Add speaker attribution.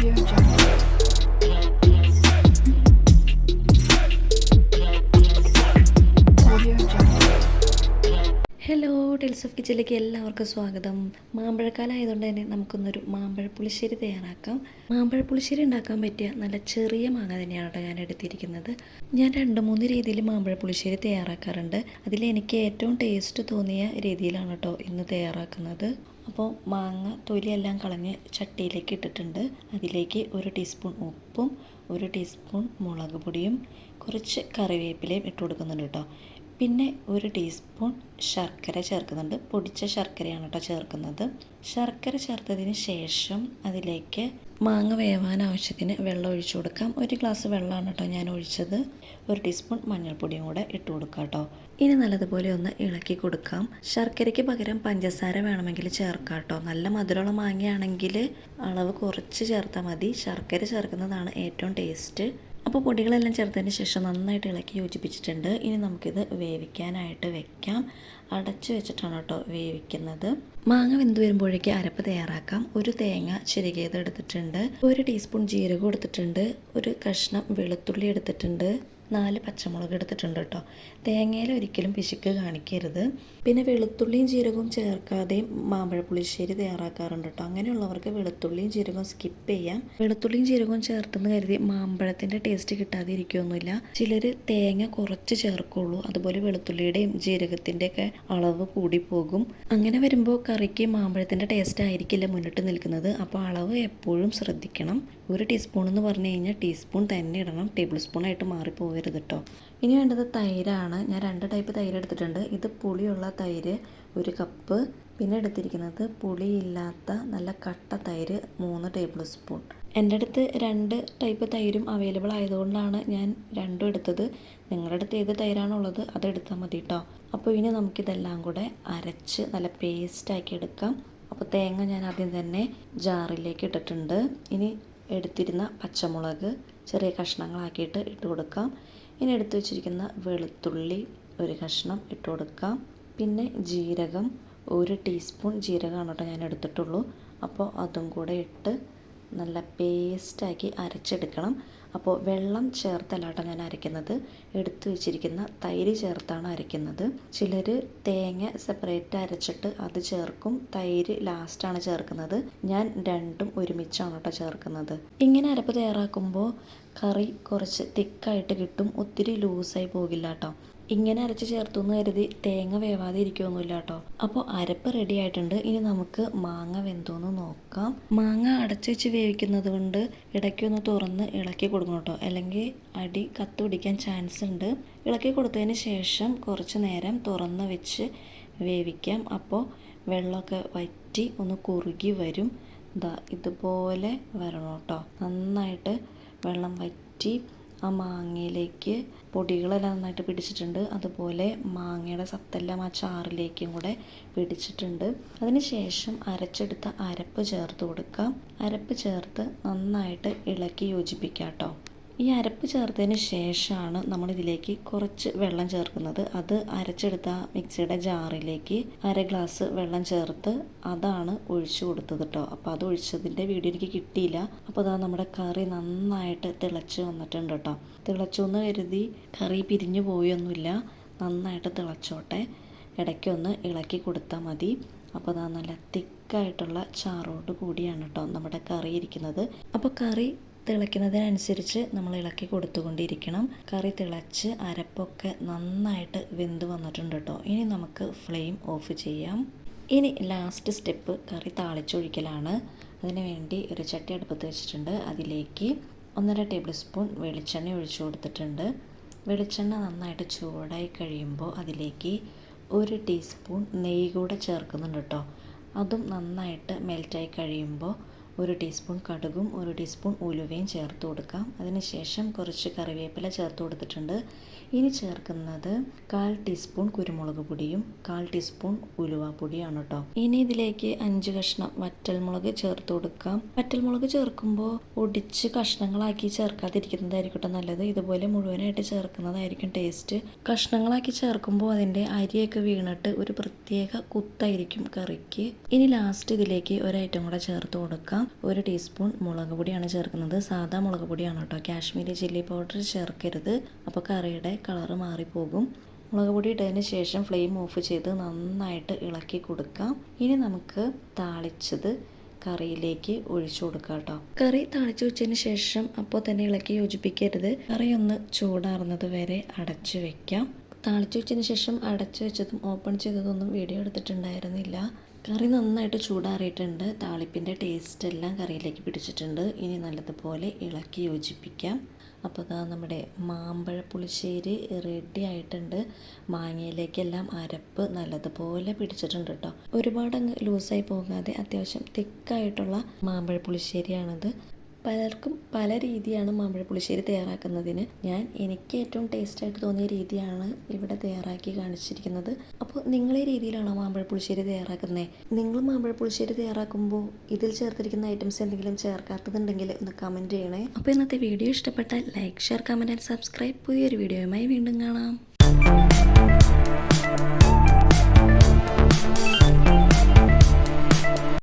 Speaker 1: Hello tells of കിച്ചനിലേക്ക് എല്ലാവർക്കും സ്വാഗതം. മാമ്പഴക്കാലം ആയതുകൊണ്ട് തന്നെ നമുക്കൊന്നൊരു മാമ്പഴ പുളിശ്ശേരി തയ്യാറാക്കാം. മാമ്പഴ പുളിശ്ശേരി ഉണ്ടാക്കാൻ പറ്റിയ നല്ല ചെറിയ മാങ്ങ തന്നെയാണ് കേട്ടോ ഞാൻ എടുത്തിരിക്കുന്നത്. ഞാൻ രണ്ട് മൂന്ന് രീതിയിൽ മാമ്പഴ പുളിശ്ശേരി തയ്യാറാക്കാറുണ്ട്. അതിൽ എനിക്ക് ഏറ്റവും ടേസ്റ്റ് തോന്നിയ രീതിയിലാണ് കേട്ടോ ഇന്ന് തയ്യാറാക്കുന്നത്. അപ്പോൾ മാങ്ങ തൊലിയെല്ലാം കളഞ്ഞ് ചട്ടിയിലേക്ക് ഇട്ടിട്ടുണ്ട്. അതിലേക്ക് ഒരു ടീസ്പൂൺ ഉപ്പും ഒരു ടീസ്പൂൺ മുളക് പൊടിയും കുറച്ച് കറിവേപ്പിലയും ഇട്ട് കൊടുക്കുന്നുണ്ട് കേട്ടോ പിന്നെ ഒരു ടീസ്പൂൺ ശർക്കര ചേർക്കുന്നുണ്ട്. പൊടിച്ച ശർക്കരയാണ് കേട്ടോ ചേർക്കുന്നത്. ശർക്കര ചേർത്തതിന് ശേഷം അതിലേക്ക് മാങ്ങ വേവാൻ ആവശ്യത്തിന് വെള്ളം ഒഴിച്ചു കൊടുക്കാം. ഒരു ഗ്ലാസ് വെള്ളമാണ് കേട്ടോ ഞാൻ ഒഴിച്ചത്. ഒരു ടീസ്പൂൺ മഞ്ഞൾപ്പൊടിയും കൂടെ ഇട്ട് കൊടുക്കാം കേട്ടോ. ഇനി നല്ലതുപോലെ ഒന്ന് ഇളക്കി കൊടുക്കാം. ശർക്കരയ്ക്ക് പകരം പഞ്ചസാര വേണമെങ്കിൽ ചേർക്കാം കേട്ടോ. നല്ല മധുരമുള്ള മാങ്ങയാണെങ്കിൽ അളവ് കുറച്ച് ചേർത്താൽ മതി. ശർക്കര ചേർക്കുന്നതാണ് ഏറ്റവും ടേസ്റ്റ് അപ്പോൾ പൊടികളെല്ലാം ചേർത്തതിന് ശേഷം നന്നായിട്ട് ഇളക്കി യോജിപ്പിച്ചിട്ടുണ്ട്. ഇനി നമുക്കിത് വേവിക്കാനായിട്ട് വെക്കാം. അടച്ചു വെച്ചിട്ടാണ് കേട്ടോ വേവിക്കുന്നത്. മാങ്ങ വെന്ത് വരുമ്പോഴേക്ക് അരപ്പ് തയ്യാറാക്കാം. ഒരു തേങ്ങ ചിരകിയത് എടുത്തിട്ടുണ്ട്. ഒരു ടീസ്പൂൺ ജീരകം എടുത്തിട്ടുണ്ട്. ഒരു കഷ്ണം വെളുത്തുള്ളി എടുത്തിട്ടുണ്ട്. നാല് പച്ചമുളക് എടുത്തിട്ടുണ്ട് കേട്ടോ. തേങ്ങയിൽ ഒരിക്കലും പിശുക്ക് കാണിക്കരുത്. പിന്നെ വെളുത്തുള്ളിയും ജീരകവും ചേർക്കാതെ മാമ്പഴ പുളിശ്ശേരി തയ്യാറാക്കാറുണ്ട് കേട്ടോ. അങ്ങനെയുള്ളവർക്ക് വെളുത്തുള്ളിയും ജീരകവും സ്കിപ്പ് ചെയ്യാം. വെളുത്തുള്ളിയും ജീരകവും ചേർത്തെന്ന് കരുതി മാമ്പഴത്തിന്റെ ടേസ്റ്റ് കിട്ടാതെ ഇരിക്കുകയൊന്നുമില്ല ചിലർ തേങ്ങ കുറച്ച് ചേർക്കുള്ളൂ. അതുപോലെ വെളുത്തുള്ളിയുടെയും ജീരകത്തിന്റെയൊക്കെ അളവ് കൂടി പോകും അങ്ങനെ വരുമ്പോൾ കറിക്ക് മാമ്പഴത്തിന്റെ ടേസ്റ്റ് ആയിരിക്കില്ല മുന്നിട്ട് നിൽക്കുന്നത്. അപ്പോൾ അളവ് എപ്പോഴും ശ്രദ്ധിക്കണം. ഒരു ടീസ്പൂൺ എന്ന് പറഞ്ഞു കഴിഞ്ഞാൽ ടീസ്പൂൺ തന്നെ ഇടണം. ടേബിൾ സ്പൂൺ ആയിട്ട് മാറിപ്പോകരുത് കേട്ടോ. ഇനി വേണ്ടത് തൈരാണ്. ഞാൻ രണ്ട് ടൈപ്പ് തൈര് എടുത്തിട്ടുണ്ട്. ഇത് പുളിയുള്ള തൈര് ഒരു കപ്പ് പിന്നെ എടുത്തിരിക്കുന്നത് പുളിയില്ലാത്ത നല്ല കട്ട തൈര് മൂന്ന് ടേബിൾ സ്പൂൺ എന്റെ അടുത്ത് രണ്ട് ടൈപ്പ് തൈരും അവൈലബിൾ ആയതുകൊണ്ടാണ് ഞാൻ രണ്ടും എടുത്തത്. നിങ്ങളുടെ അടുത്ത് ഏത് തൈരാണുള്ളത് അത് എടുത്താൽ മതി കേട്ടോ. അപ്പോൾ ഇനി നമുക്കിതെല്ലാം കൂടെ അരച്ച് നല്ല പേസ്റ്റാക്കി എടുക്കാം. അപ്പോൾ തേങ്ങ ഞാൻ ആദ്യം തന്നെ ജാറിലേക്ക് ഇട്ടിട്ടുണ്ട്. ഇനി എടുത്തിരുന്ന പച്ചമുളക് ചെറിയ കഷ്ണങ്ങളാക്കിയിട്ട് ഇട്ട് കൊടുക്കാം. ഇനി എടുത്തു വെച്ചിരിക്കുന്ന വെളുത്തുള്ളി ഒരു കഷ്ണം ഇട്ട് കൊടുക്കാം. പിന്നെ ജീരകം ഒരു ടീസ്പൂൺ ജീരകമാണ് കേട്ടോ ഞാൻ എടുത്തിട്ടുള്ളൂ. അപ്പോൾ അതും കൂടെ ഇട്ട് നല്ല പേസ്റ്റാക്കി അരച്ചെടുക്കണം. അപ്പോൾ വെള്ളം ചേർത്തല്ല കേട്ടോ ഞാൻ അരയ്ക്കുന്നത്. എടുത്തു വെച്ചിരിക്കുന്ന തൈര് ചേർത്താണ് അരയ്ക്കുന്നത്. ചിലർ തേങ്ങ സെപ്പറേറ്റ് അരച്ചിട്ട് അത് ചേർക്കും. തൈര് ലാസ്റ്റാണ് ചേർക്കുന്നത്. ഞാൻ രണ്ടും ഒരുമിച്ചാണ് കേട്ടോ ചേർക്കുന്നത്. ഇങ്ങനെ അരപ്പ് തയ്യാറാക്കുമ്പോൾ കറി കുറച്ച് തിക്കായിട്ട് കിട്ടും. ഒത്തിരി ലൂസായി പോകില്ല കേട്ടോ. ഇങ്ങനെ അരച്ച് ചേർത്തു എന്ന് കരുതി തേങ്ങ വേവാതെ ഇരിക്കുകയൊന്നുമില്ല കേട്ടോ അപ്പോൾ അരപ്പ് റെഡി ആയിട്ടുണ്ട്. ഇനി നമുക്ക് മാങ്ങ വെന്തോന്ന് നോക്കാം. മാങ്ങ അടച്ചു വെച്ച് വേവിക്കുന്നത് കൊണ്ട് ഇടയ്ക്കൊന്ന് തുറന്ന് ഇളക്കി കൊടുക്കണം കേട്ടോ അല്ലെങ്കിൽ അടി കത്ത് പിടിക്കാൻ ചാൻസ് ഉണ്ട്. ഇളക്കി കൊടുത്തതിന് ശേഷം കുറച്ച് നേരം തുറന്ന് വെച്ച് വേവിക്കാം. അപ്പോൾ വെള്ളമൊക്കെ വറ്റി ഒന്ന് കുറുകി വരും. ഇതാ ഇതുപോലെ വരണം കേട്ടോ നന്നായിട്ട് വെള്ളം വറ്റി ആ മാങ്ങയിലേക്ക് പൊടികളെല്ലാം നന്നായിട്ട് പിടിച്ചിട്ടുണ്ട്. അതുപോലെ മാങ്ങയുടെ സത്തെല്ലാം ആ ചാറിലേക്കും കൂടെ പിടിച്ചിട്ടുണ്ട്. അതിനുശേഷം അരച്ചെടുത്ത അരപ്പ് ചേർത്ത് കൊടുക്കാം. അരപ്പ് ചേർത്ത് നന്നായിട്ട് ഇളക്കി യോജിപ്പിക്കാം കേട്ടോ. ഈ അരപ്പ് ചേർത്തതിന് ശേഷമാണ് നമ്മൾ ഇതിലേക്ക് കുറച്ച് വെള്ളം ചേർക്കുന്നത്. അത് അരച്ചെടുത്ത മിക്സിയുടെ ജാറിലേക്ക് അര ഗ്ലാസ് വെള്ളം ചേർത്ത് അതാണ് ഒഴിച്ചു കൊടുത്തത് കേട്ടോ അപ്പോൾ അത് ഒഴിച്ചതിന്റെ വീഡിയോ എനിക്ക് കിട്ടിയില്ല. അപ്പോൾ അതാ നമ്മുടെ കറി നന്നായിട്ട് തിളച്ച് വന്നിട്ടുണ്ട് കേട്ടോ തിളച്ചു എന്ന് കരുതി കറി പിരിഞ്ഞു പോയൊന്നുമില്ല. നന്നായിട്ട് തിളച്ചോട്ടെ. ഇടയ്ക്കൊന്ന് ഇളക്കി കൊടുത്താൽ മതി. അപ്പോൾ അതാ നല്ല തിക്കായിട്ടുള്ള ചാറോട് കൂടിയാണ് കേട്ടോ നമ്മുടെ കറി ഇരിക്കുന്നത്. അപ്പോൾ കറി തിളയ്ക്കുന്നതിനനുസരിച്ച് നമ്മൾ ഇളക്കി കൊടുത്തുകൊണ്ടിരിക്കണം. കറി തിളച്ച് അരപ്പൊക്കെ നന്നായിട്ട് വെന്ത് വന്നിട്ടുണ്ട് കേട്ടോ. ഇനി നമുക്ക് ഫ്ലെയിം ഓഫ് ചെയ്യാം. ഇനി ലാസ്റ്റ് സ്റ്റെപ്പ് കറി താളിച്ചൊഴിക്കലാണ്. അതിനുവേണ്ടി ഒരു ചട്ടി അടുപ്പത്ത് വെച്ചിട്ടുണ്ട്. അതിലേക്ക് ഒന്നര ടേബിൾ സ്പൂൺ വെളിച്ചെണ്ണ ഒഴിച്ചു കൊടുത്തിട്ടുണ്ട്. വെളിച്ചെണ്ണ നന്നായിട്ട് ചൂടായി കഴിയുമ്പോൾ അതിലേക്ക് ഒരു ടീസ്പൂൺ നെയ്യ് കൂടെ ചേർക്കുന്നുണ്ട് കേട്ടോ. അതും നന്നായിട്ട് മെൽറ്റായി കഴിയുമ്പോൾ ഒരു ടീസ്പൂൺ കടുകും ഒരു ടീസ്പൂൺ ഉലുവയും ചേർത്ത് കൊടുക്കാം. അതിനുശേഷം കുറച്ച് കറിവേപ്പില ചേർത്ത് കൊടുത്തിട്ടുണ്ട്. ഇനി ചേർക്കുന്നത് കാൽ ടീസ്പൂൺ കുരുമുളക് പൊടിയും കാൽ ടീസ്പൂൺ ഉലുവ പൊടിയാണ് കേട്ടോ ഇനി ഇതിലേക്ക് അഞ്ച് കഷ്ണം വറ്റൽമുളക് ചേർത്ത് കൊടുക്കാം. വറ്റൽമുളക് ചേർക്കുമ്പോൾ ഒടിച്ച് കഷ്ണങ്ങളാക്കി ചേർക്കാതിരിക്കുന്നതായിരിക്കട്ടെ നല്ലത്. ഇതുപോലെ മുഴുവനായിട്ട് ചേർക്കുന്നതായിരിക്കും ടേസ്റ്റ്. കഷ്ണങ്ങളാക്കി ചേർക്കുമ്പോൾ അതിന്റെ അരിയൊക്കെ വീണിട്ട് ഒരു പ്രത്യേക കുത്തായിരിക്കും കറിക്ക്. ഇനി ലാസ്റ്റ് ഇതിലേക്ക് ഒരു ഐറ്റം കൂടെ ചേർത്ത് കൊടുക്കാം. ഒരു ടീസ്പൂൺ മുളക് പൊടിയാണ് ചേർക്കുന്നത്. സാധാ മുളക് പൊടിയാണ് കേട്ടോ. കാശ്മീരി ചില്ലി പൗഡർ ചേർക്കരുത്. അപ്പോൾ കറിയുടെ കളറ് മാറിപ്പോകും. മുളക് പൊടി ഇട്ടതിന് ശേഷം ഫ്ലെയിം ഓഫ് ചെയ്ത് നന്നായിട്ട് ഇളക്കി കൊടുക്കാം. ഇനി നമുക്ക് താളിച്ചത് കറിയിലേക്ക് ഒഴിച്ചു കൊടുക്കാം കേട്ടോ. കറി താളിച്ചു വെച്ചതിന് ശേഷം അപ്പോൾ തന്നെ ഇളക്കി യോജിപ്പിക്കരുത്. കറി ഒന്ന് ചൂടാറുന്നത് വരെ അടച്ചു വെക്കാം. താളിച്ചു വെച്ചതിന് ശേഷം അടച്ചു വെച്ചതും ഓപ്പൺ ചെയ്തതൊന്നും വീഡിയോ എടുത്തിട്ടുണ്ടായിരുന്നില്ല. കറി നന്നായിട്ട് ചൂടാറിയിട്ടുണ്ട്. താളിപ്പിന്റെ ടേസ്റ്റ് എല്ലാം കറിയിലേക്ക് പിടിച്ചിട്ടുണ്ട്. ഇനി നല്ലതുപോലെ ഇളക്കി യോജിപ്പിക്കാം. അപ്പോൾ ഇതാ നമ്മുടെ മാമ്പഴ പുളിശ്ശേരി റെഡി ആയിട്ടുണ്ട്. മാങ്ങയിലേക്കെല്ലാം അരപ്പ് നല്ലതുപോലെ പിടിച്ചിട്ടുണ്ട് കേട്ടോ ഒരുപാട് അങ്ങ് ലൂസായി പോകാതെ അത്യാവശ്യം തിക്കായിട്ടുള്ള മാമ്പഴ പുളിശ്ശേരിയാണിത്. പലർക്കും പല രീതിയാണ് മാമ്പഴ പുളിശ്ശേരി തയ്യാറാക്കുന്നതിന്. ഞാൻ എനിക്ക് ഏറ്റവും ടേസ്റ്റായിട്ട് തോന്നിയ രീതിയാണ് ഇവിടെ തയ്യാറാക്കി കാണിച്ചിരിക്കുന്നത്. അപ്പോൾ നിങ്ങൾ ഈ രീതിയിലാണോ മാമ്പഴ പുളിശ്ശേരി തയ്യാറാക്കുന്നത് നിങ്ങൾ മാമ്പഴ പുളിശ്ശേരി തയ്യാറാക്കുമ്പോൾ ഇതിൽ ചേർത്തിരിക്കുന്ന ഐറ്റംസ് എന്തെങ്കിലും ചേർക്കാത്തതുണ്ടെങ്കിൽ ഒന്ന് കമന്റ് ചെയ്യണേ. അപ്പോൾ ഇന്നത്തെ വീഡിയോ ഇഷ്ടപ്പെട്ടാൽ like share comment and subscribe പുതിയൊരു വീഡിയോയുമായി വീണ്ടും കാണാം.